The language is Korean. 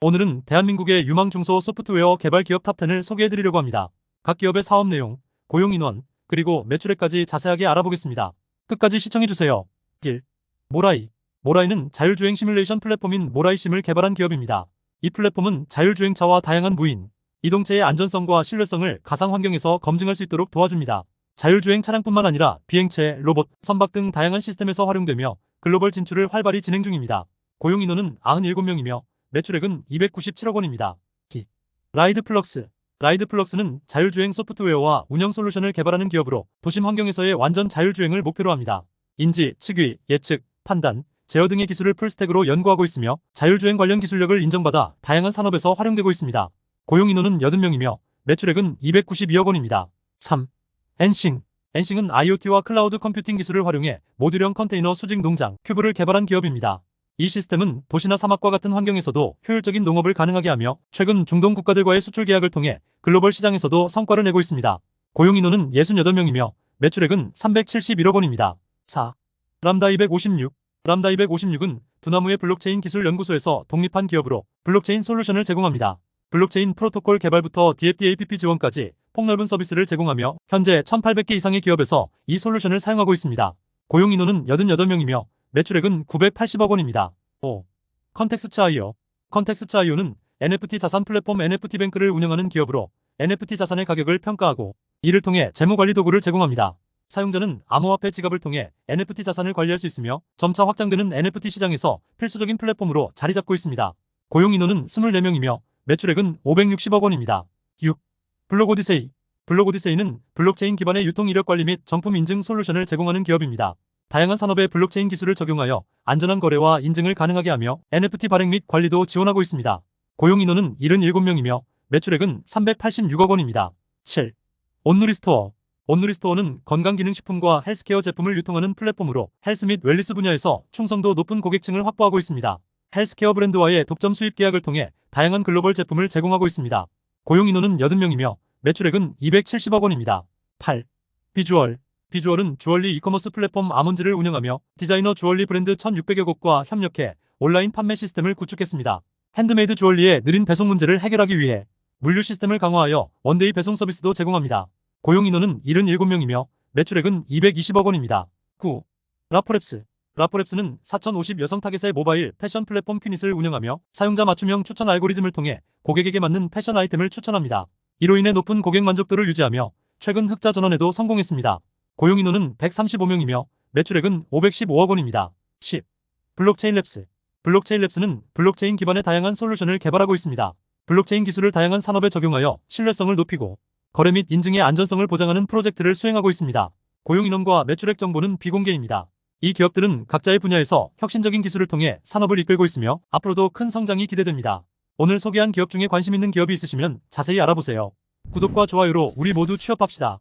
오늘은 대한민국의 유망 중소 소프트웨어 개발 기업 탑10을 소개해드리려고 합니다. 각 기업의 사업 내용, 고용 인원, 그리고 매출액까지 자세하게 알아보겠습니다. 끝까지 시청해주세요. 1. 모라이. 모라이는 자율주행 시뮬레이션 플랫폼인 모라이심을 개발한 기업입니다. 이 플랫폼은 자율주행차와 다양한 무인, 이동체의 안전성과 신뢰성을 가상 환경에서 검증할 수 있도록 도와줍니다. 자율주행 차량뿐만 아니라 비행체, 로봇, 선박 등 다양한 시스템에서 활용되며 글로벌 진출을 활발히 진행 중입니다. 고용 인원은 97명이며 매출액은 297억 원입니다. 기. 라이드 플럭스. 라이드 플럭스는 자율주행 소프트웨어와 운영 솔루션을 개발하는 기업으로 도심 환경에서의 완전 자율주행을 목표로 합니다. 인지, 측위, 예측, 판단, 제어 등의 기술을 풀스택으로 연구하고 있으며 자율주행 관련 기술력을 인정받아 다양한 산업에서 활용되고 있습니다. 고용 인원은 80명이며 매출액은 292억 원입니다. 3. 엔싱. 엔싱은 IoT와 클라우드 컴퓨팅 기술을 활용해 모듈형 컨테이너 수직 농장 큐브를 개발한 기업입니다. 이 시스템은 도시나 사막과 같은 환경에서도 효율적인 농업을 가능하게 하며 최근 중동 국가들과의 수출 계약을 통해 글로벌 시장에서도 성과를 내고 있습니다. 고용 인원은 68명이며 매출액은 371억 원입니다. 4. 람다 256. 람다 256은 두나무의 블록체인 기술 연구소에서 독립한 기업으로 블록체인 솔루션을 제공합니다. 블록체인 프로토콜 개발부터 DFDAPP 지원까지 폭넓은 서비스를 제공하며 현재 1,800개 이상의 기업에서 이 솔루션을 사용하고 있습니다. 고용 인원은 88명이며 매출액은 980억 원입니다. 5. 컨텍스트 아이오. 컨텍스트 아이오는 NFT 자산 플랫폼 NFT뱅크를 운영하는 기업으로 NFT 자산의 가격을 평가하고 이를 통해 재무관리 도구를 제공합니다. 사용자는 암호화폐 지갑을 통해 NFT 자산을 관리할 수 있으며 점차 확장되는 NFT 시장에서 필수적인 플랫폼으로 자리 잡고 있습니다. 고용 인원은 24명이며 매출액은 560억 원입니다. 6. 블록 오디세이. 블록 오디세이는 블록체인 기반의 유통 이력 관리 및 정품 인증 솔루션을 제공하는 기업입니다. 다양한 산업에 블록체인 기술을 적용하여 안전한 거래와 인증을 가능하게 하며 NFT 발행 및 관리도 지원하고 있습니다. 고용 인원은 77명이며 매출액은 386억 원입니다. 7. 온누리 스토어. 온누리 스토어는 건강기능식품과 헬스케어 제품을 유통하는 플랫폼으로 헬스 및 웰리스 분야에서 충성도 높은 고객층을 확보하고 있습니다. 헬스케어 브랜드와의 독점 수입 계약을 통해 다양한 글로벌 제품을 제공하고 있습니다. 고용 인원은 80명이며 매출액은 270억 원입니다. 8. 비주얼. 비주얼은 주얼리 이커머스 플랫폼 아몬즈를 운영하며 디자이너 주얼리 브랜드 1600여 곳과 협력해 온라인 판매 시스템을 구축했습니다. 핸드메이드 주얼리의 느린 배송 문제를 해결하기 위해 물류 시스템을 강화하여 원데이 배송 서비스도 제공합니다. 고용 인원은 77명이며 매출액은 220억 원입니다. 9. 라포랩스. 라포랩스는 4050 여성 타겟의 모바일 패션 플랫폼 큐닛을 운영하며 사용자 맞춤형 추천 알고리즘을 통해 고객에게 맞는 패션 아이템을 추천합니다. 이로 인해 높은 고객 만족도를 유지하며 최근 흑자 전환에도 성공했습니다. 고용 인원은 135명이며 매출액은 515억 원입니다. 10. 블록체인 랩스. 블록체인 랩스는 블록체인 기반의 다양한 솔루션을 개발하고 있습니다. 블록체인 기술을 다양한 산업에 적용하여 신뢰성을 높이고 거래 및 인증의 안전성을 보장하는 프로젝트를 수행하고 있습니다. 고용 인원과 매출액 정보는 비공개입니다. 이 기업들은 각자의 분야에서 혁신적인 기술을 통해 산업을 이끌고 있으며 앞으로도 큰 성장이 기대됩니다. 오늘 소개한 기업 중에 관심 있는 기업이 있으시면 자세히 알아보세요. 구독과 좋아요로 우리 모두 취업합시다.